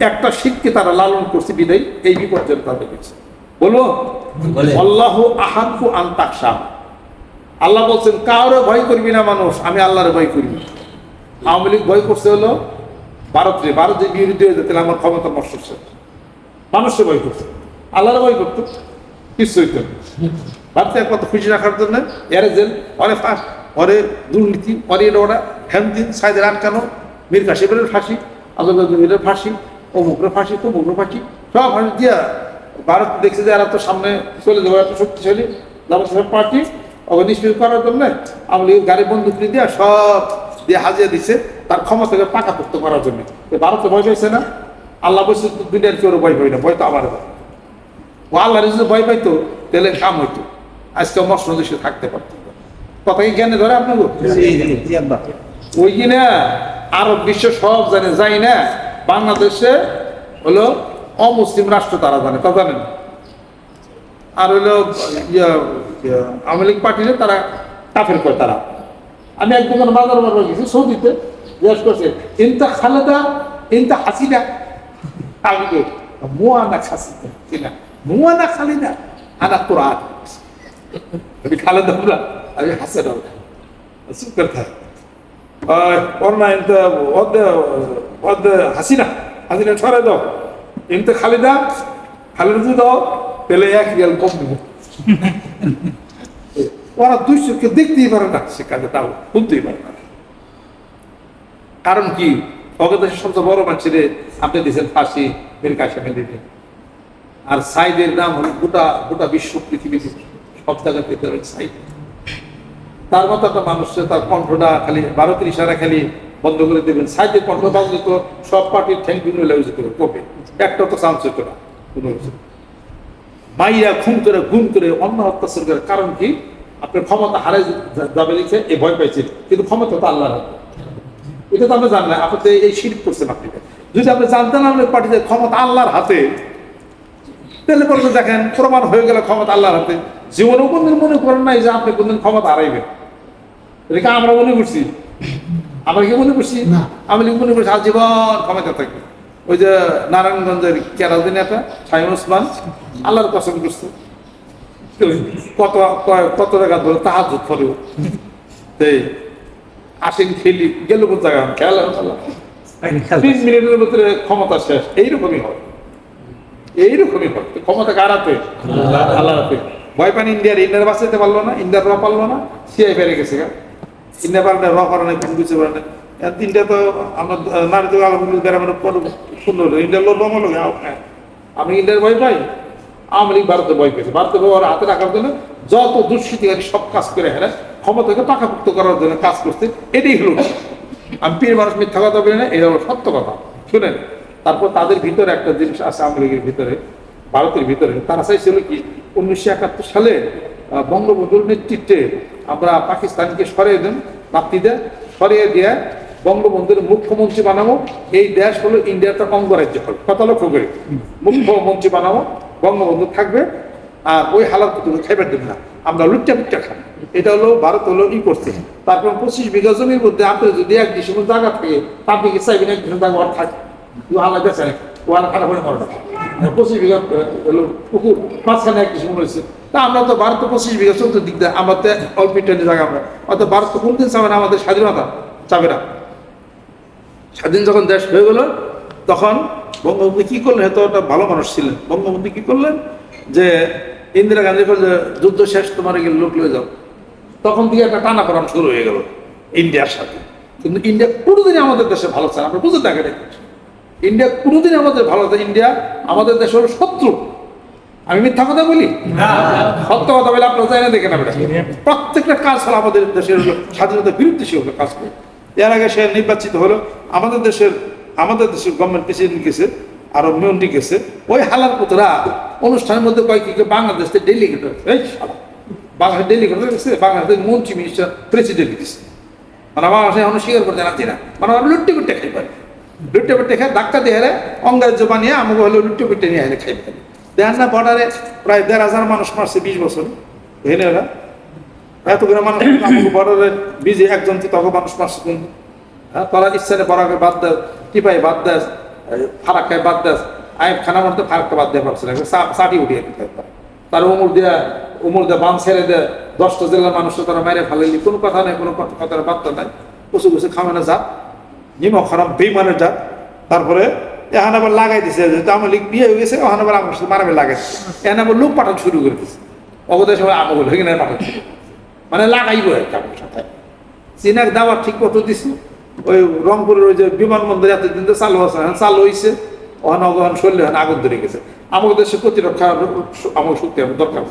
একটা শিখকে তারা লালন করছে বিদায় এই বিপর্যয় তাদের হয়েছে বলব। আল্লাহ আহাকু আন্তাকসা আল্লাহ বলছেন কারও ভয় করবি না মানুষ আমি আল্লাহর ভয় করি আওয়ামী লীগ ভয় করছে হলো ভারতরে। ভারত যে বিরোধী হয়ে যেতে আমার ক্ষমতা নষ্ট হচ্ছে। ভয় করছে। আল্লাহর ভয় করতো। কিছু হইতো। ভারতে একমাত্র খুশি রাখার জন্য এর জেল অরে ফাঁস অরে দুর্নীতি অরে ওরা হ্যামদিন সাইদের আটকানো মীর কাশিমের ফাঁসি আজমের ফাঁসি অমুকের ফাঁসি তমুকের ফাঁসি সব ফাঁসি দিয়া ভারত দেখছে যে এরা তো সামনে চলে যাব এত শক্তিশালী। জামাত পার্টি ওকে নিষ্পৃত করার জন্য আওয়ামী লীগের গাড়ি বন্দুক দিয়ে সব দিয়ে হাজিয়া দিছে তার ক্ষমতাকে পাকাপোক্ত করার জন্য। তো ভারতে ভয় পাইছে না? আল্লাহ বলছে দুনিয়ার কেউ ভয় পাই না ভয় তো আমার ও আল্লাহর যদি ভয় পাইতো তাহলে কাম হইতো। আজকে মস্ত দেশে থাকতে পারতো কথা কি জ্ঞানে ধরে আপনাকে? ওই কি না? আরব বিশ্ব সব জানে যাই না? বাংলাদেশে হলো অমুসলিম রাষ্ট্র তারা জানে তা জানেন? আর হলো ইয়া, আওয়ামী লীগ পার্টিতে তারা কাফের করে তারা? আমি এক দোকান বাজার বাজার গেছি সৌদিতে জিজ্ঞেস করছে ইনতা খালেদা ইনতা হাসিনা? আমি মুয়ানা খাসিনা কিনা মুয়ানা খালিদা? আনা কোরআন। আমি খালেদা আমি হাসানা। চুপ করে অন্য ইনতা হাসিনা হাসিনা দাও। দাও এক কম ওরা দেখতেই পারে না সে কাজে, তাও পারে না। কারণ কি? অগদেশের সবচেয়ে বড় মানুষের আপনি দিয়েছেন ফাঁসি মীর কাশেমে দিলেন। আর সাইদের নাম হলো গোটা গোটা বিশ্ব পৃথিবীতে সব হবে সাইদ। তার মতো একটা মানুষের তার কণ্ঠটা খালি ভারতের ইশারা খালি বন্ধ করে দেবেন। সাইদের কণ্ঠ বাজলে তো সব পার্টির ঠ্যাং ভিন্ন লেগে কবে একটা তো চান্স হতো না, কোনো কিছু। মাইয়া খুন করে, গুম করে, অন্য অত্যাচার করে। কারণ কি? আপনার ক্ষমতা হারাই যাবে লিখে এ ভয় পাইছে কিন্তু ক্ষমতা তো আল্লাহর হাতে। এটা তো জানেন না, আপনি তো এই শিল্প করছেন আপনি। যদি আপনি জানতেন আপনার পার্টিতে ক্ষমতা আল্লাহর হাতে, তাহলে পরে দেখেন, প্রমাণ হয়ে গেল ক্ষমতা আল্লাহর হাতে। জীবনেও কোনদিন মনে করেন নাই যে আপনি কোনদিন ক্ষমতা হারাইবেন। এটা আমরা মনে করছি। আমরা কি মনে করছি? না। আমি মনে করছি আজীবন ক্ষমতা থাকবে। ওই যে নারায়ণগঞ্জের কেরাদিন একটা সাইম ওসমান আল্লাহর কসম করছে। কত কত টাকা ধরে তাহাজ ফলেও এই আসেন খেলি গেল কোন জায়গা? খেলা তিন মিনিটের ভিতরে ক্ষমতা শেষ। এইরকমই হয়। এইরকমই হয়। ক্ষমতা কার হাতে? আল্লাহ হাতে। ভয় পান ইন্ডিয়ার ইন্ডিয়ার বাঁচাইতে পারল না, ইন্ডিয়ার র পারল না, সিআই পেরে গেছে গা। ইন্ডিয়া পারে র করে না কোনো কিছু পারে না। ইন্ডিয়া তো আমরা, নারী তো আলো গ্রামের সুন্দর হলো। ইন্ডিয়ার লোক রঙ লোক আমি ইন্ডিয়ার ভয় পাই? আওয়ামী লীগ ভারতে ভয় পেয়েছে। ভারতে ওরা হাতে রাখার জন্য যত দুষ্কৃতিকারী সব কাজ করে হেরা ক্ষমতাকে পাকাপুক্ত করার জন্য কাজ করছে, এটাই হলো আমি পীর মানুষ, মিথ্যা কথা বলি না এটা হলো সত্য কথা। শুনেন, তারপর তাদের ভিতরে একটা জিনিস আছে আওয়ামী লীগের ভিতরে। ভারতের ভিতরে। তারা চাইছিল কি, উনিশশো একাত্তর সালে বঙ্গবন্ধুর নেতৃত্বে আমরা পাকিস্তানকে সরিয়ে দেন দেয় সরিয়ে দিয়ে বঙ্গবন্ধুর মুখ্যমন্ত্রী বানাবো। এই দেশ হলো ইন্ডিয়ার একটা অঙ্গরাজ্য হবে কথা লক্ষ্য করে। মুখ্যমন্ত্রী বানাবো, বঙ্গবন্ধু থাকবে, আর ওই হালাত তুমি খাইবার দেবে না। আমরা লুচ্চা পুচ্চা খাই এটা হলো, ভারত হলো ই করছে। তারপর পঁচিশ বিঘা জমির মধ্যে আপনি যদি এক ডিসেম্বর জায়গা থাকে আপনি কি চাইবেন এক জায়গা থাকে। হালা বেছে ও হালা খারাপ হয়ে মরবে পঁচিশ বিঘা পুকুর মাঝখানে এক ডিসেম্বর হয়েছে। তা আমরা তো পঁচিশ বিঘা চলতে দিক দেয় আমরা তো অল্প ইটালি জায়গা আমরা। চাবে না, আমাদের স্বাধীনতা চাবে না। স্বাধীন যখন দেশ হয়ে গেল, তখন বঙ্গবন্ধু কি করলেন? এত একটা ভালো মানুষ ছিলেন। বঙ্গবন্ধু কি করলেন? যে ইন্দিরা গান্ধী যে যুদ্ধ শেষ, তোমার গেলে লোক লয়ে যাও। তখন থেকে একটা টানা করান শুরু হয়ে গেল ইন্ডিয়ার সাথে। কিন্তু ইন্ডিয়া কোনোদিনই আমাদের দেশে ভালো চায়। আমরা বুঝে দেখেন ইন্ডিয়া কোনোদিন আমাদের ভালো ইন্ডিয়া আমাদের দেশের শত্রু। আমি মিথ্যা কথা বলি? সত্য কথা বলে আপনারা চাই না দেখেন প্রত্যেকটা কাজ হলো আমাদের দেশের হলো স্বাধীনতার বিরুদ্ধে সে কাজ করে। এর আগে সে নির্বাচিত হলো আমাদের দেশের আমাদের দেশের গভর্নমেন্ট প্রেসিডেন্ট গেছে আরও মন্ত্রী গেছে। ওই হালার পুতরা অনুষ্ঠানের মধ্যে কয়েক বাংলাদেশ থেকে ডেলিগেট এই বাংলাদেশ ডেলিগেট গেছে বাংলাদেশ মন্ত্রী মিনিস্টার প্রেসিডেন্ট গেছে। মানে বাংলাদেশে এখনও স্বীকার করতে না। মানে আমরা লুট্টি খাই পারি। লুট্টে পুট্টে খাই ধাক্কা দিয়ে হেলে অঙ্গারাজ্য বানিয়ে আমাকে হলো লুট্টে পুট্টে নিয়ে হেলে খাই পারি দেখেন না বর্ডারে প্রায় দেড় হাজার মানুষ মারছে বিশ বছর। হেনে ওরা এত করে মানুষ আমাকে বর্ডারে বিজে একজন কি তখন মানুষ মারছে কিন্তু। হ্যাঁ তারা ইচ্ছানে বরাকে বাদ দেয় টিপাই বাদ দেয় ফারাক্কায় বাদ দেয় আইব খানা মারতে ফারাক্কা বাদ দেওয়া পারছে না চাটি উঠিয়ে দিতে। তার। উমর দিয়া উমর দেয়া বান ছেড়ে দেয় দশটা জেলার মানুষ তারা মেরে ফেলেনি কোনো কথা নেই কোনো কথা কথার বার্তা নাই। কুচু কুচু খামানে যা নিমক খারাপ, বেইমানের যা তারপরে এখন আবার লাগাই দিছে, যেহেতু আমার লিগ বিয়ে হয়ে গেছে এখন আবার আমার সাথে মারামারি লাগাই এখন আবার লোক পাঠানো শুরু করে দিচ্ছে অগদের সময় আমল হয়ে গেলে পাঠানো শুরু। করে দিছে। মানে লাগাইব আর কি আমার সাথে। দাবার ঠিক মতো দিছি। ওই রংপুরের ওই যে বিমানবন্দর এতদিন তো চালু আছে, এখন চালু হয়েছে অহন অগহন শরীরে এখন আগুন ধরে গেছে। আমাদের দেশে প্রতিরক্ষা আমার শক্তি দরকার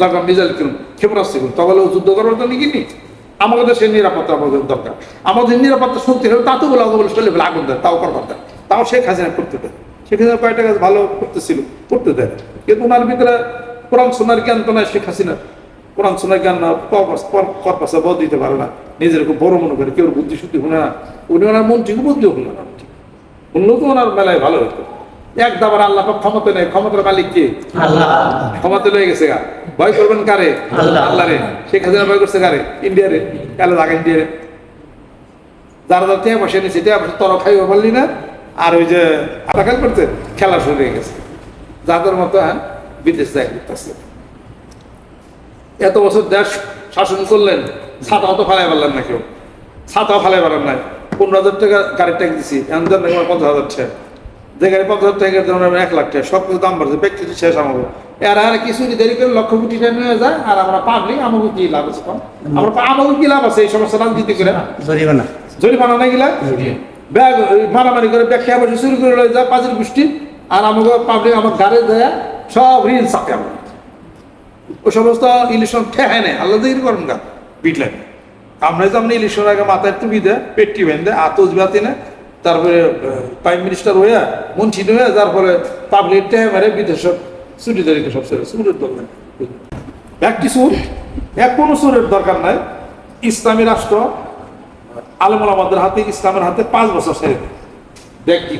দরকার মিজাইল কিনুন, ক্ষেপণাস্ত্র কিনুন। তখন যুদ্ধ করার জন্য কিনি আমাদের দেশের নিরাপত্তা আমাদের দরকার। আমাদের নিরাপত্তা শক্তি হলে তাতে বলে বলে বলে আগুন দেয়, তাও করবার দেয় তাও শেখ হাসিনা করতে দেয়। শেখ হাসিনা কয়েকটা কাজ ভালো করতেছিল, করতে দেয়। কিন্তু ওনার ভিতরে কোরআন সোনার জ্ঞান তো নয় শেখ হাসিনার। কোরআন সোনার জ্ঞান না, কর্পাসে বদ দিতে পারে না। নিজের খুব বড় মনে করে, কেউ বুদ্ধি শুদ্ধি শুনে না। উনি ওনার মন ঠিক, বুদ্ধিও শুনে না। শুনলেও তো ওনার মেলায় ভালো হতো। এক দাবার আল্লাহ ক্ষমতা নেই। ক্ষমতার মালিক কে? আল্লাহ। ক্ষমতা লয়ে গেছে গা। ভয় করবেন কারে? আল্লাহ। রে শেখ হাসিনা ভয় করছে কারে? ইন্ডিয়ারে। কালে ইন্ডিয়ারে। যারা বসে তর খাইও পারলি না? আর ওই যে খেল করতে খেলা শুরু হয়ে গেছে। যাদের মতো হ্যাঁ বিদেশ যায় করতেছে এত বছর দেশ শাসন করলেন ছাতাও তো ফালাই পারলেন না কেউ। ছাতাও ফালাই পারেন নাই। পনেরো হাজার টাকা গাড়ির ট্যাক্স দিছি। এখন পঞ্চাশ হাজার টাকা যে গাড়ি পঞ্চাশ হাজার টাকা দেন আমরা এক লাখ টাকা। সব কিছু দাম বাড়ছে ব্যক্তি শেষ আমাকে এর আর কিছু দেরি করে লক্ষ কোটি টাকা নিয়ে যায় আর আমরা পাবলিক আমাকে কি লাভ আছে? আমরা আমাকে কি লাভ আছে এই সমস্ত রাজনীতি করে জরিমানা। জরিমানা নাই গিলা? ব্যাগ ওই মারামারি করে ব্যাগ খেয়ে বসে শুরু করে লয়ে যায় পাঁচের গোষ্ঠী আর আমাকে পাবলিক আমার গাড়ি দেয় সব ঋণ চাপে আমার। ওই সমস্ত ইলেকশন ঠেহায় নেই আল্লাহ দিকে করেন গা। বিটলেন। আমরা যে আপনি ইলেকশন আগে মাথায় টুপি দেয় পেটটি বেঁধে আতজ বাতি না তারপরে প্রাইম মিনিস্টার হইয়া মন্ত্রী হইয়া যার ফলে পাবলিক টেহে মেরে বিদেশ ছুটি দাঁড়িয়ে সব ছেড়ে সুরের দরকার একটি সুর? এক কোনো সুরের দরকার নাই। ইসলামী রাষ্ট্র আলমুল আমাদের হাতে, ইসলামের হাতে পাঁচ বছর দেয় দেখ কি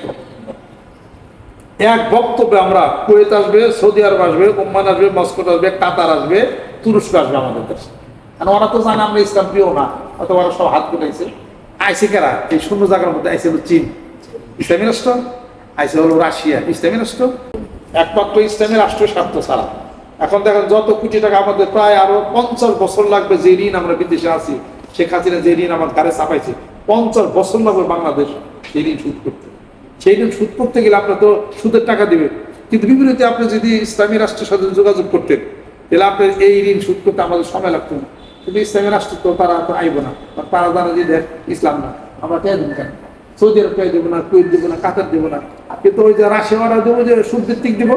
এক বক্তব্যে আমরা কুয়েত আসবে, সৌদি আরব আসবে, ওমান আসবে, মস্কো আসবে, কাতার আসবে, তুরস্ক আসবে আমাদের দেশে। কারণ ওরা তো জানে আমরা ইসলাম প্রিয় না অত ওরা সব হাত গুটাইছে আইসে কারা? এই শূন্য জায়গার মধ্যে আইসে হলো চীন। ইসলামী রাষ্ট্র, আইসে হলো রাশিয়া। ইসলামী রাষ্ট্র, একমাত্র ইসলামী রাষ্ট্র স্বার্থ ছাড়া। এখন দেখেন যত কোটি টাকা আমাদের প্রায় আরও পঞ্চাশ বছর লাগবে যে ঋণ আমরা বিদেশে আছি। শেখ হাসিনা যে ঋণ আমার কারে চাপাইছে। পঞ্চাশ বছর লাগবে বাংলাদেশ সেই ঋণ শোধ করতে। সেই ঋণ শোধ করতে গেলে আপনার তো সুদের টাকা দিবে। কিন্তু বিপরীতে আপনি যদি ইসলামী রাষ্ট্রের সাথে যোগাযোগ করতেন, তাহলে আপনার এই ঋণ শোধ করতে আমাদের সময় লাগতো না। কিন্তু ইসলামী রাষ্ট্র তো তারা তো আইব না। তারা জানা যে দেখ, ইসলাম না। আমরা কে দেবো কেন? সৌদি আরব কে দেবো না, কুয়েত দেবো না, কাতার দেবো না। কিন্তু ওই যে রাশিয়ারা দেবো যে সুদ ভিত্তিক দেবো,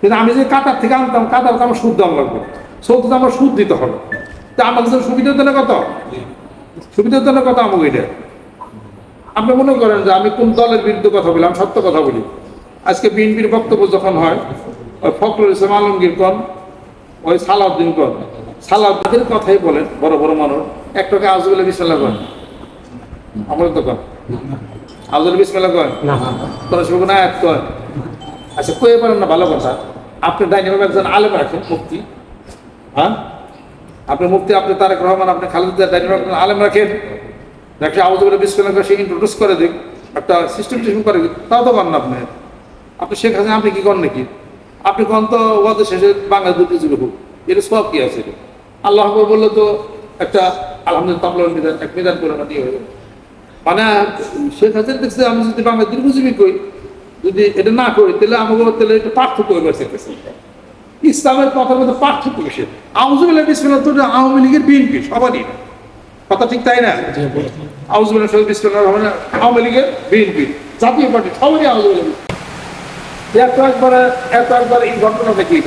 কিন্তু আমি যে কাতার থেকে আনতাম, কাতার তো আমার সুদ দাম লাগবে। সৌদিতে আমার সুদ দিতে হবে। তা আমাকে তো সুবিধা দিলে কত? সুবিধা দিলে কত আমাকে এটা? আপনি মনে করেন যে আমি কোন দলের বিরুদ্ধে কথা বলি, আমি সত্য কথা বলি। আজকে বিএনপির বক্তব্য যখন হয়, ওই ফখরুল ইসলাম আলমগীর কন, ওই সালাউদ্দিন কন সালাউদ্দিনের কথাই বলেন বড় বড় মানুষ। একটাকে আজগুলো বিসমেল্লা কন আমাদের তো কন আজগুলো বিসমেল্লা কন না। তোরা সব না এক কন আচ্ছা কয়ে পারেন না ভালো কথা। আপনি ডাইনিভাবে একজন আলেম রাখেন মুক্তি হ্যাঁ? আপনি মুক্তি আপনি তারেক রহমান আপনি খালেদ ডাইনিভাবে একজন আলেম রাখেন। একটা আউজবের বিসমেল্লা সে ইন্ট্রোডিউস করে দিক। একটা সিস্টেম টিস্টেম করে দিক। তাও তো করেন না আপনি। আপনি শেখ হাসিনা আপনি কি করেন নাকি? আপনি কোন তো ওয়াদের শেষে বাংলা দুটি যুগে হোক। এটা সব কি আছে? এটা? আল্লাহ আকবর বললে তো একটা আলহামদুলিল্লাহ এক নিদান করে দিয়ে হয়ে। মানে শেখ হাসিনা দেখছে আমি যদি বাংলা দীর্ঘজীবী কই যদি এটা না করি তাহলে আমাকে তাহলে এটা পার্থক্য হয়ে ইসলামের কথার মধ্যে পার্থক্য কিসে আউজুবিল্লাহ বিসমিল্লাহ তো আওয়ামী লীগের বিএনপি সবারই। কথা ঠিক তাই না? আউজুবিল্লাহ সহ বিসমিল্লাহ রহমান আওয়ামী লীগের বিএনপি জাতীয় পার্টি সবারই আউজুবিল্লাহ এত একবারে এত একবারে এই ঘটনা দেখিয়ে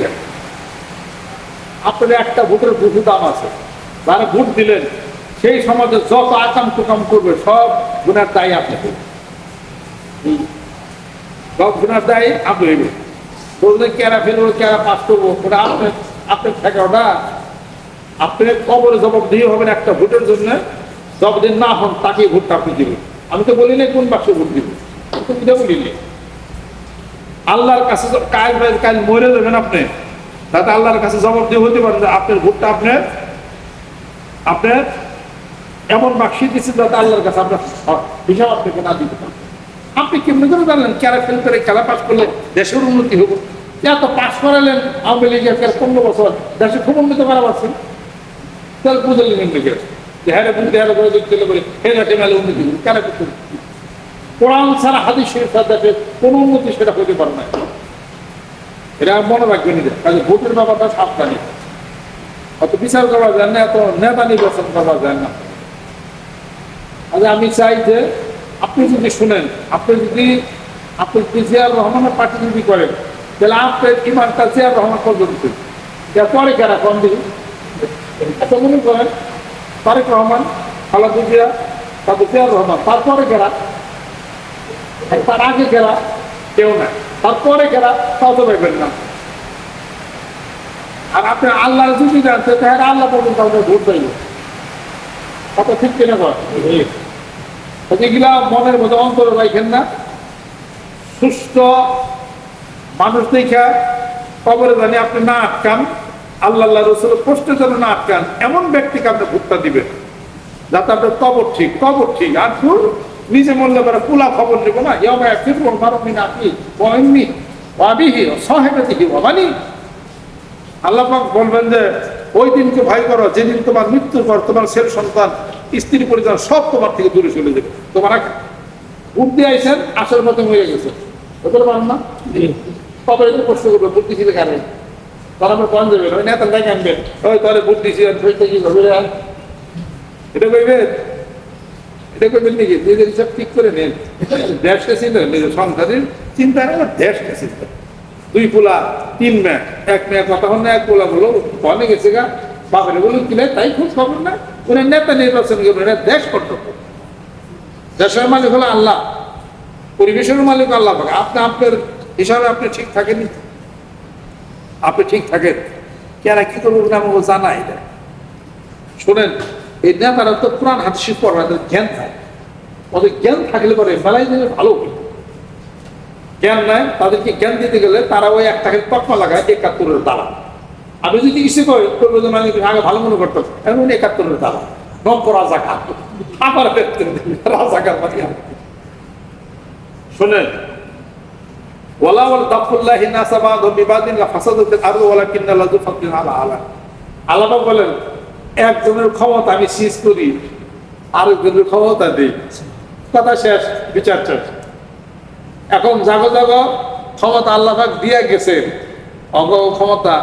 আপনার একটা ভোটের বহু দাম আছে। যারা ভোট দিলেন, সেই সমাজে যত আকাম কুকাম করবে, সব গুণার দায়ী আপনাকে সব গুণার দায়ী আপনি বললেন কেরা ফেলব কেরা পাস করব? ওটা আপনার থাকে ওটা আপনি কবরে জবাব দিয়ে হবেন একটা ভোটের জন্য। যতদিন না হন তাকে ভোটটা আপনি দিবেন। আমি তো বলি নাই কোন বাক্সে ভোট দিবেন আমি তো আল্লাহর কাছে কাল কাল মরে যাবেন আপনি। তাতে আল্লাহর কাছে জবাব দিয়ে হতে পারেন আপনার ভোটটা আপনি আপনার এমন বাক্সি দিচ্ছেন যাতে আল্লাহর কাছে আপনার হিসাব আপনাকে না দিতে পারেন আপনি কেমনি করে জানলেন? খেলা ফেল করে খেলা পাস করলে দেশের উন্নতি হব? এত পাস করালেন আওয়ামী লীগের পনেরো বছর। দেশে খুব উন্নত করা পারছে তাহলে বুঝলেন যে হ্যাঁ বুঝতে হ্যাঁ করে দেখতে বলে হে ঘাটে মেলে উন্নতি কেন করতে কোরআন ছাড়া হাদিস শরীফ কোনো উন্নতি সেটা হতে পারে না। এটা মনে রাখবেন কাজে ভোটের ব্যাপারটা সাবধানী। অত বিচার করা যায় না, এত নেতা নির্বাচন করা যায় না। আচ্ছা আমি চাই যে আপনি যদি শুনেন, আপনি যদি আপনি যদি জিয়ার রহমানের পার্টি যদি করেন, তাহলে আপনার ইমানটা জিয়ার রহমান পর্যন্ত পরে কারা কম দিন এত মনে করেন, তারেক রহমান, খালাদু জিয়া, তারপর জিয়ার রহমান, তারপরে কেরা? তার আগে কেরা? কেউ না তারপরে কেরা তাও তো পাইবেন না? আর আপনি আল্লাহর যদি জানতে তাহলে আল্লাহ পর্যন্ত আপনার ভোট পাইবে কথা ঠিক কিনা কর মনের মধ্যে অন্তরে রাখেন না। সুস্থ মানুষ দেখা কবরে জানি আপনি না আটকান, আল্লাহ রসুল কষ্টে যেন না আটকান, এমন ব্যক্তিকে আপনি ভোটটা দিবেন, যাতে আপনার কবর ঠিক কবর ঠিক, আর ফুল নিজে মরলে পরে পুলা খবর নেব না। ইয়মা ফিরবো মারমিন আপনি ওয়াইনি ওয়াবিহি সহেবেদিহি ওয়াবানি আল্লাহ পাক বলবেন যে ওই দিনকে ভয় করো যেদিন তোমার মৃত্যুর পর তোমার ছেলে সন্তান স্ত্রী পরিজন সব তোমার থেকে দূরে চলে যাবে। তোমার এক বুদ্ধি আইসেন আসল মতো হয়ে গেছে। ওদের পারেন না? তো প্রশ্ন করবে বুদ্ধি ছিল কারণ তারা আমরা কন যাবেন ওই নেতার গায়ে আনবেন ওই তাহলে বুদ্ধি ছিল কি? এটা কইবেন কইবেন নাকি নিজের হিসাব ঠিক করে নেন। দেশকে ছিল নিজের সংসারের চিন্তা করে দেশকে চিন্তা দুই পোলা, তিন মেয়ে, এক মেয়ে কথা হল না, এক পোলা বলো কনে গেছে গা, বাপের বলো কিনে তাই খোঁজ খবর না। উনি নেতা নির্বাচন করবেন, এটা দেশ কর্তব্য। দেশের মালিক হলো আল্লাহ। পরিবেশের মালিক আল্লাহ পাক। আপনি, আপনার হিসাবে আপনি ঠিক থাকেন আপনি ঠিক থাকেন। কেরা কি করব না আমাকে জানা এটা শোনেন এই নেতারা তো পুরান হাদিস পড়া এদের জ্ঞান থাকে। ওদের জ্ঞান থাকলে পরে মেলাই দিলে ভালো জ্ঞান নাই, তাদেরকে জ্ঞান দিতে গেলে তারা ওই একটা তকমা লাগায়, একাত্তরের দালা আমি যদি ইসে করি করব মানে আগে ভালো মনে করতাম এমন একাত্তরের দালা নব্য রাজা খা আবার রাজা খা শোনেন ওয়ালা ওয়াল দাফুল্লাহি নাসাবা বিবাদিন লা ফাসাদাতিল আরদু ওয়ালাকিন্না লাযু আলা আলা। আল্লাহ বলেন একজনের ক্ষমতা আমি সিজ করি, আরেকজনের ক্ষমতা দিই। কথা শেষ, বিচার শেষ। এখন জাগো জাগো, ক্ষমতা আল্লাহ পাক দিয়ে গেছে। অগ ক্ষমতা,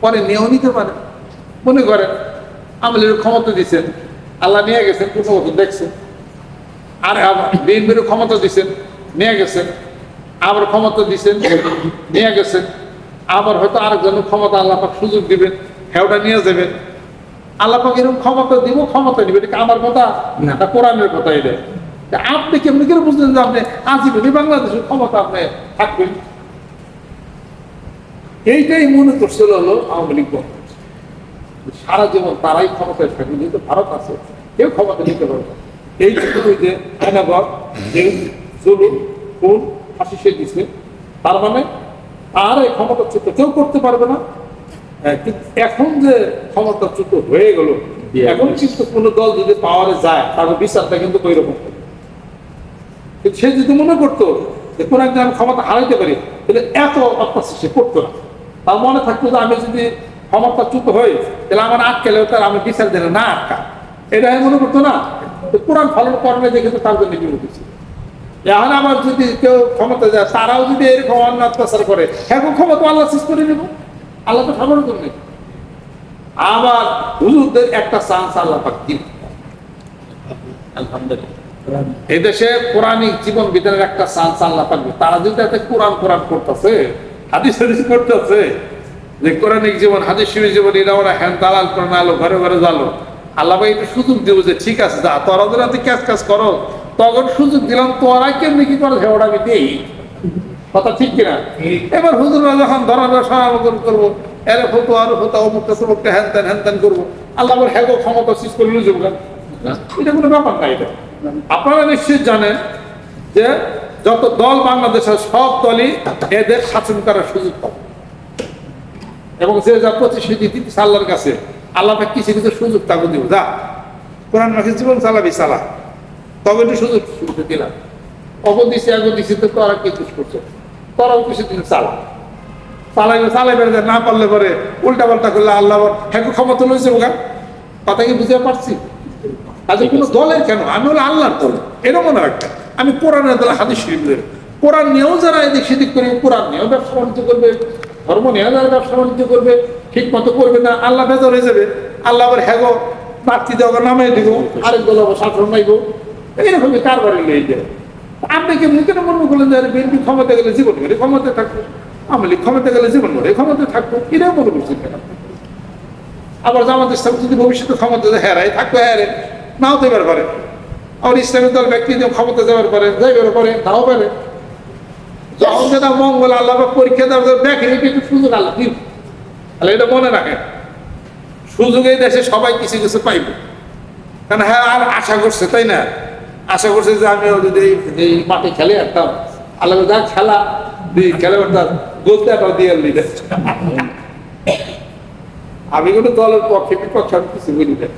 পরে নিয়েও নিতে পারে। মনে করেন, আমলের ক্ষমতা দিচ্ছেন আল্লাহ নিয়ে গেছেন কোনো মতো দেখছেন। আর বিএনপির ক্ষমতা দিচ্ছেন নিয়ে গেছেন। আবার ক্ষমতা দিচ্ছেন নিয়ে গেছেন। আবার হয়তো আরেকজনের ক্ষমতা আল্লাহ সুযোগ দিবেন হেওটা নিয়ে যাবেন। আল্লাহ পাক এরকম ক্ষমতা দিব ক্ষমতা দিবেন এটা আমার কথা? না। কোরআনের কথা এটা। আপনি কেমনি করে বুঝলেন যে আপনি বাংলাদেশের ক্ষমতা আপনি থাকবেন? এইটাই মনে করছিল হলো আওয়ামী লীগ সারা জীবন তারাই ক্ষমতায় থাকবে যেহেতু ভারত আছে কেউ ক্ষমতা নিতে পারবে এই যে আয়নাগর জুলুম খুন ফাঁসি সে দিচ্ছে তার মানে আর এই ক্ষমতা ক্ষমতাচ্যুত কেউ করতে পারবে না। এখন যে ক্ষমতাচ্যুত হয়ে গেল এখন কিন্তু কোনো দল যদি পাওয়ারে যায় তাহলে বিচারটা কিন্তু ওই রকম কিন্তু সে যদি মনে করতো যে কোন একজন আমি ক্ষমতা হারাইতে পারি তাহলে এত অত্যাচার সে করতো না। তার মনে থাকতো যে আমি যদি ক্ষমতাচ্যুত হই তাহলে আমার আটকেলেও তার আমি বিচার দিলে না আটকা। এটা আমি মনে করতো না। কোরআন ফলন করলে দেখে তো তার জন্য কি উঠেছে এখন আবার যদি কেউ ক্ষমতা যায় তারাও যদি এরকম অন্য অত্যাচার করে এখন ক্ষমতা আল্লাহ শেষ করে নেব। আল্লাহ তো খবর করবে আবার হুজুরদের একটা চান্স আল্লাহ পাক দিন আলহামদুলিল্লাহ। এই দেশে কোরআনিক জীবন বিধানের একটা চান্স আল্লাহ পাকবে তারা যদি এতে কোরআন কোরআন করতেছে হাদিস হাদিস করতেছে যে কোরআনিক জীবন, হাদিস জীবন এরা ওরা হ্যান দালাল করে আলো ঘরে ঘরে জালো আল্লাহ ভাই একটু সুযোগ দিব যে ঠিক আছে, যা তোরা যদি হাতে ক্যাচ করো, তখন সুযোগ দিলাম, তোরা কেমনি কি করে হেওড়া আমি দেই? কথা ঠিক কিনা? এবার হুজুররা যখন ধরানোর সমাগম করব এর হতো আর হতো অমুকটা তমুকটা হ্যান ত্যান হ্যান ত্যান করব। আল্লাহ বলে হ্যাঁ ক্ষমতা শেষ করে লুজুব এটা কোনো ব্যাপার না এটা। আপনারা নিশ্চিত জানেন যে যত দল বাংলাদেশের সব দলই এদের শাসন করার সুযোগ পাবে। এবং যে যা প্রতিশ্রুতি দিতে আল্লাহর কাছে আল্লাহ কিছু কিছু সুযোগ তাকে দিব। যা কোরআন মাসে জীবন চালাবি চালা। তবে একটু সুযোগ দিলাম। অগো দিছে আগো দিছে তো তোরা কি কিছু করছ? তোরাও কিছু দিন চালা চালাইবে চালাইবে যে না পারলে পরে উল্টা পাল্টা করলে আল্লাহ হ্যাঁ ক্ষমতা লইছে ওগা। কথা কি বুঝতে পারছি? আজ কোনো দলের কেন? আমি হলো আল্লাহর দল মনে রাখতে আমি কোরআনের দল হাদিস শরীফদের কোরআন নিয়েও যারা এদিক সেদিক করে কোরআন নিয়েও ব্যবসা বাণিজ্য করবে ধর্ম নিয়েও যারা ব্যবসা বাণিজ্য করবে ঠিক মতো করবে না আল্লাহ বেজার হয়ে যাবে। আল্লাহ আবার হ্যাগো প্রার্থী দেওয়া নামাই দিব আরেক দল আবার সাধারণ নাইব এইরকমই কারবারে লেগে যায়। আপনি কি মুখে মনে করলেন যে বিএনপি ক্ষমতা গেলে জীবন করে ক্ষমতা থাকব? আমলি ক্ষমতা গেলে জীবন করে ক্ষমতা থাকব? এটাও মনে করছেন কেন আবার জামাত ইসলাম যদি ভবিষ্যতে ক্ষমতা হেরায় থাকবে হেরে। নাও তো এবার পারে আবার ইসলামের দল ব্যক্তি যে ক্ষমতা যাবার পারে যাইবার পারে নাও পারে। যখন যেটা মঙ্গল আল্লাহ বা পরীক্ষা দেওয়ার দেখে কিন্তু সুযোগ আল্লাহ দিব। তাহলে এটা মনে রাখেন। সুযোগ দেশে সবাই কিছু কিছু পাইব। কারণ হ্যাঁ আর আশা করছে তাই না? আশা করছে যে আমি যদি এই- মাঠে খেলে একটা আল্লাহ যা খেলা দিই খেলে তার গোলটাও দিয়ে দিলে আমি কোনো দলের পক্ষে বিপক্ষে আমি কিছু বলি না।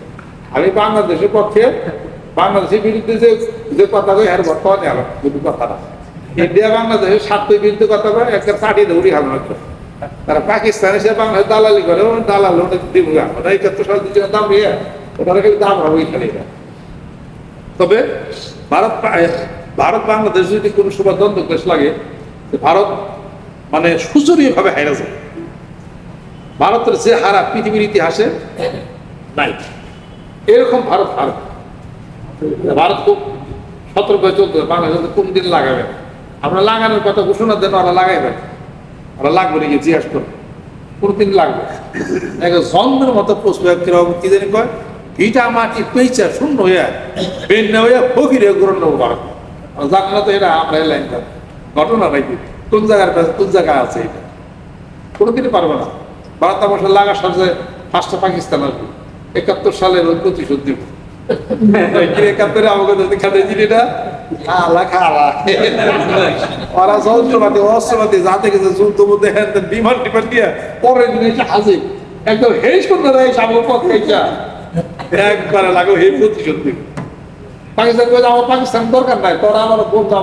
আমি বাংলাদেশের পক্ষে, বাংলাদেশের বিরুদ্ধে যে যে কথা কই হ্যাঁ বর্তমানে আলো যদি কথাটা ইন্ডিয়া বাংলাদেশের স্বার্থের বিরুদ্ধে কথা কয়, একটা পার্টি দৌড়ি হামলা করে তারা পাকিস্তানে সে বাংলাদেশ দালালি করে দালাল ওটা দিব ওটা একাত্তর সাল দিচ্ছে দাম ইয়ে ওটা খালি দাম হবে এখানে তবে ভারত ভারত বাংলাদেশ যদি কোনো সময় দ্বন্দ্ব ক্লেশ লাগে ভারত মানে সুচরীয় ভাবে হারা যায়। ভারতের যে হারা পৃথিবীর ইতিহাসে নাই। এরকম ভারত হার ভারত খুব সতর্ক হয়ে চলতে বাংলাদেশ কোন দিন লাগাবে আমরা লাগানোর কথা ঘোষণা দেন, ওরা লাগাইবে। ওরা লাগবে নাকি জিজ্ঞাসা করবে। কোনদিন লাগবে এক জন্মের মতো প্রশ্ন কি জানি কয়? ভিটা মাটি পেয়েছে শূন্য হইয়া বেন্যা হইয়া ফকির গ্রহণ নেব ভারত জান না তো এটা আমরা এই লাইনটা ঘটনা নাকি কোন জায়গার কোন জায়গায় আছে এটা? কোনোদিনই পারবে না। আমার সাথে লাগার সাথে ফার্স্টে পাকিস্তান আসবে। একাত্তর সালের ওই প্রতিশোধ দিব একাত্তরে আমাকে খাতে জিনিটা খালা খালা। ওরা যন্ত্রপাতি অস্ত্রপাতি যাতে গেছে যুদ্ধ মধ্যে বিমান টিমান দিয়ে পরে দিন এসে হাসি একদম হেই সুন্দর এই সামনে পথ একবারে প্রতিশোধ পাকিস্তান পাকিস্তান দরকার নাই, তোরা আমার বন্ধু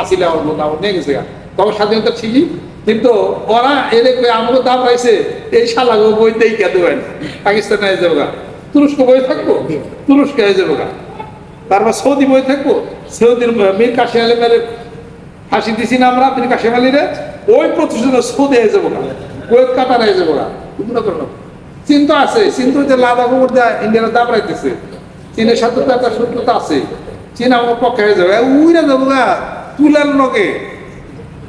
আসিলে, আমার বন্ধু আমার নিয়ে গেছে। তবে স্বাধীনতা ঠিকই, কিন্তু ওরা কয়ে আমাকে দাম পাইছে এই বই দেই কে দেবেন, পাকিস্তানে হয়ে যাব। তুরস্ক বই থাকব তুরস্কে হয়ে যাব। তারপর সৌদি বই থাকব সৌদির মীর কাশি ফাঁসি দিছি না আমরা, মীর আলীরে ওই প্রতিশোধ সৌদি হয়ে যাব গা কুয়েত, কাতার হয়ে যাব না? চীন তো আছে তো যে লাদাখ মধ্যে ইন্ডিয়ার দাম রাখতেছে চীনের সাথে তো একটা শত্রুতা আছে। চীন আমার পক্ষে হয়ে যাবে। উইরা যাব গা, তুলার লগে।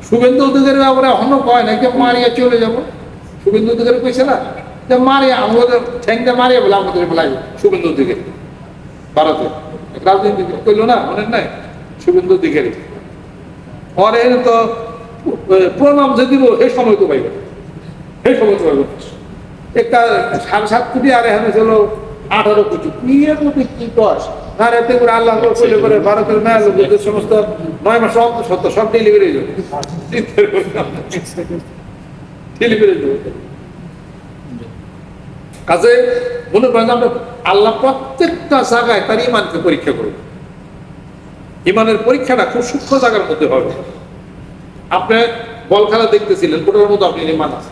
শুভেন্দু অধিকারী আমরা হন কয় না যে মারিয়া চলে যাব। শুভেন্দু অধিকারী কইছে না যে মারিয়া আমাদের ঠ্যাংটা মারিয়া বলে আমাদের বলাই শুভেন্দু অধিকারী। ভারতে। রাজনীতি কইলো না, মনে নাই? শুভেন্দু অধিকারী। পরে তো প্রণাম যে দিব সেই সময় তো পাইবে। সেই সময় তো পাইবে। একটা সাড়ে সাত কোটি আর এখানে ছিল আঠারো কোটি। কি এর মধ্যে কি কস? আর এতে করে আল্লাহ করে করে ভারতের মেয়ের লোক যে সমস্ত নয় মাস অন্তঃসত্ত্ব সব ডেলিভারি হয়ে ডেলিভারি কাজে মনে করেন আমরা আল্লাহ প্রত্যেকটা জায়গায় তার ইমানকে পরীক্ষা করব। ইমানের পরীক্ষাটা খুব সূক্ষ্ম জায়গার মধ্যে হবে। আপনি বল খেলা দেখতেছিলেন ওটার মধ্যে আপনি ইমান আছে।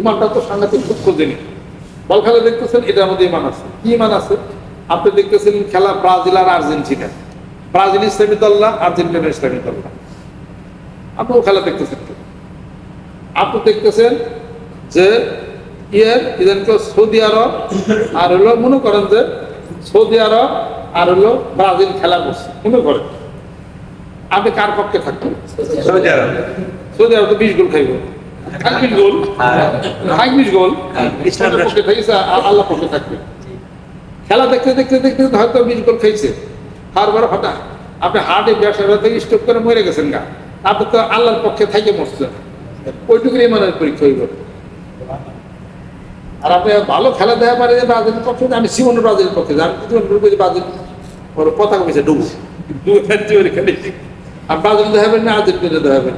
ইমানটা তো সাংঘাতিক সূক্ষ্ম জিনিস বল খেলা দেখতেছেন এটার মধ্যে ইমান আছে। কি ইমান আছে? আপনি দেখতেছিলেন খেলা ব্রাজিল আর আর্জেন্টিনা। ব্রাজিল ইসলামী দল না আর্জেন্টিনা ইসলামী দল না। আপনিও খেলা দেখতেছেন আপনি দেখতেছেন যে ইয়ের ইদানকে সৌদি আরব আর হলো মনে করেন যে সৌদি আরব আর হলো ব্রাজিল খেলা করছে। মনে করেন। আপনি কার পক্ষে থাকবেন? সৌদি আরব। সৌদি আরব তো বিশ গোল খাইব। গোল ভাই গোল। পক্ষে আল্লাহ পক্ষে থাকবে। খেলা দেখতে দেখতে দেখতে হয়তো বিশ গোল খাইছে হঠাৎ। আপনি হার্টে ব্যবসা থেকে স্টপ করে মরে গেছেন গা। আপনি তো আল্লাহর পক্ষে মরছেন। ইমানের পরীক্ষা হইব। আর আপনি ভালো খেলা দেওয়া পারে যে ব্রাজিলের পক্ষে আমি সিমন ব্রাজিলের পক্ষে আমি জীবন করে ব্রাজিল ওর পতাকা পেয়েছে ডুবু। ডুবু খেলেছি আর ব্রাজিল দেখাবেন না আর্জেন্টিনা দেখাবেন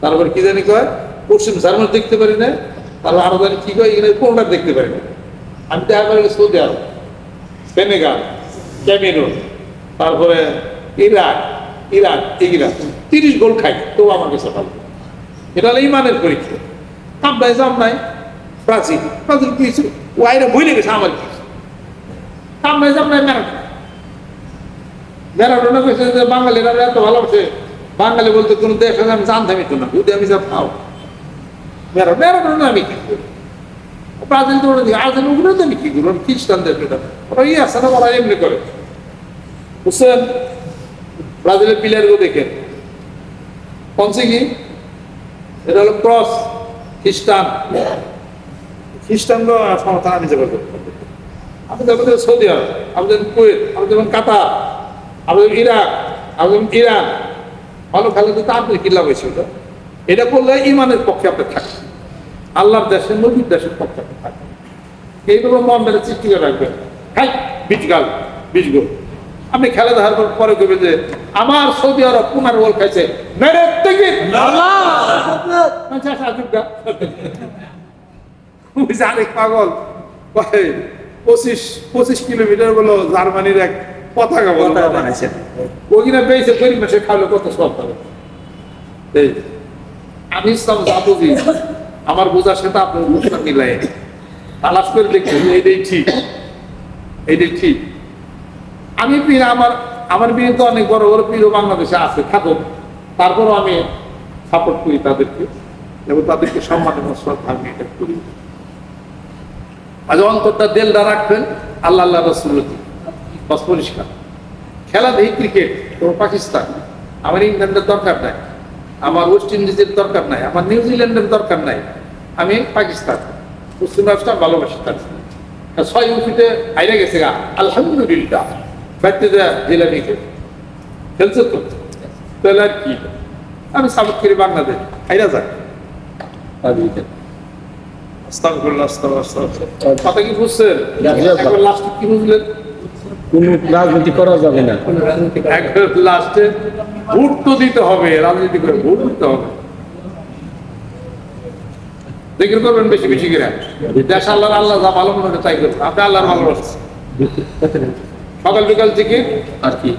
তারপর কি জানি কয়? পশ্চিম জার্মানি দেখতে পারি না তারপর আরও জানি কি কয় এখানে কোনটা দেখতে পারি না আমি দেখা পারি সৌদি আরব, সেনেগাল, ক্যামেরুন, তারপরে ইরাক ইরান এগুলা তিরিশ গোল খাই তো আমাকে সকাল এটা হলো ইমানের পরীক্ষা। আমরা যাম নাই ব্রাজিল ব্রাজিল কি হয়েছে? ও আইরা ভুলে গেছে আমার কি আমরা যাম নাই ম্যারাডোনা। ম্যারাডোনা কইছে যে বাঙালিরা এত ভালোবাসে, বাঙালি বলতে কোনো দেশ আমি জানতামই তো না। যদি আমি যা খাও ম্যারাডোনা আমি কি করব? ব্রাজিল তো ওরা দিকে আর্জেন্টিনা ওগুলো তো আমি কি করব? আমি খ্রিস্টানদের এটা ওরা ইয়ে আছে না, ওরা এমনি করে। বুঝছেন? ব্রাজিলের প্লেয়ারগুলো দেখেন। কনসে কি এটা হলো ক্রস, খ্রিস্টান। খ্রিস্টানরা সমর্থন আমি যাব আপনি যেমন সৌদি আরব, আপনি যেমন কুয়েত, আপনি যেমন কাতার, আপনি ইরাক, আপনি ইরান। ভালো খেলে তো আপনার কি লাভ হয়েছে এটা করলে ইমানের পক্ষে আপনি থাকবেন আল্লাহর দেশে নবীর আপনি থাকবেন এইগুলো মন মেরে সৃষ্টি করে রাখবেন হ্যাঁ বীজ গাল বীজ গোল। আপনি খেলা দেখার পর পরে করবে যে আমার সৌদি আরব পুনার গোল খাইছে। মেরে থেকে আচ্ছা আচ্ছা গা। বুঝছে আরেক পাগল পঁচিশ পঁচিশ কিলোমিটার বলো জার্মানির এক পতাকা বলো। বানাইছেন ওইখানে পেয়েছে গরিব মাসে খাওয়ালে কত সব। পাবে আমি ইসলাম যা বুঝি আমার বোঝার সাথে আপনার বুঝটা মিলাই তালাশ করে দেখছেন যে এইটাই ঠিক। এইটাই ঠিক। আমি পীর, আমার আমার পীর তো অনেক বড় বড় পীরও বাংলাদেশে আছে, থাকুক। তারপরও আমি সাপোর্ট করি তাদেরকে, এবং তাদেরকে সম্মান এবং শ্রদ্ধা আমি এটা করি। আজ অন্তরটা দেলটা রাখবেন, আল্লাহ আল্লাহ রসুল বাস পরিষ্কার। খেলা দেখি ক্রিকেট পাকিস্তান। আমার ইংল্যান্ডের দরকার নাই। আমার ওয়েস্ট ইন্ডিজের দরকার নাই আমার নিউজিল্যান্ডের দরকার নাই। আমি পাকিস্তান পশ্চিম রাষ্ট্র ভালোবাসি তার ছয় গেছে গা আলহামদুলিল্লাহ। ব্যক্তি জেলা নিয়ে খেলছে তো? তাহলে আর কি? আমি সাপোর্ট করি বাংলাদেশ। হাইরা যাক। আস্তাগফিরুল্লাহ। কথা কি বুঝছেন? লাস্ট কি বুঝলেন? কোন রাজনীতি করা যাবে না। একবার লাস্টে ভোট তো দিতে হবে রাজনীতি করে ভোট দিতে হবে। জিকির করবেন বেশি বেশি করে। দেশ আল্লাহ আল্লাহ যা ভালো মনে তাই করবেন। আপনি আল্লাহর ভালোবাসছেন সকাল বিকাল জিকির আর কি?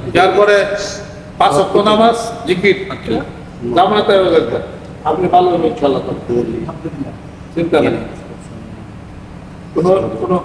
পাঁচ নামাজ জিকির। জামাতে আপনি ভালো ইনশাল্লাহ চিন্তা নেই। কোনো কোনো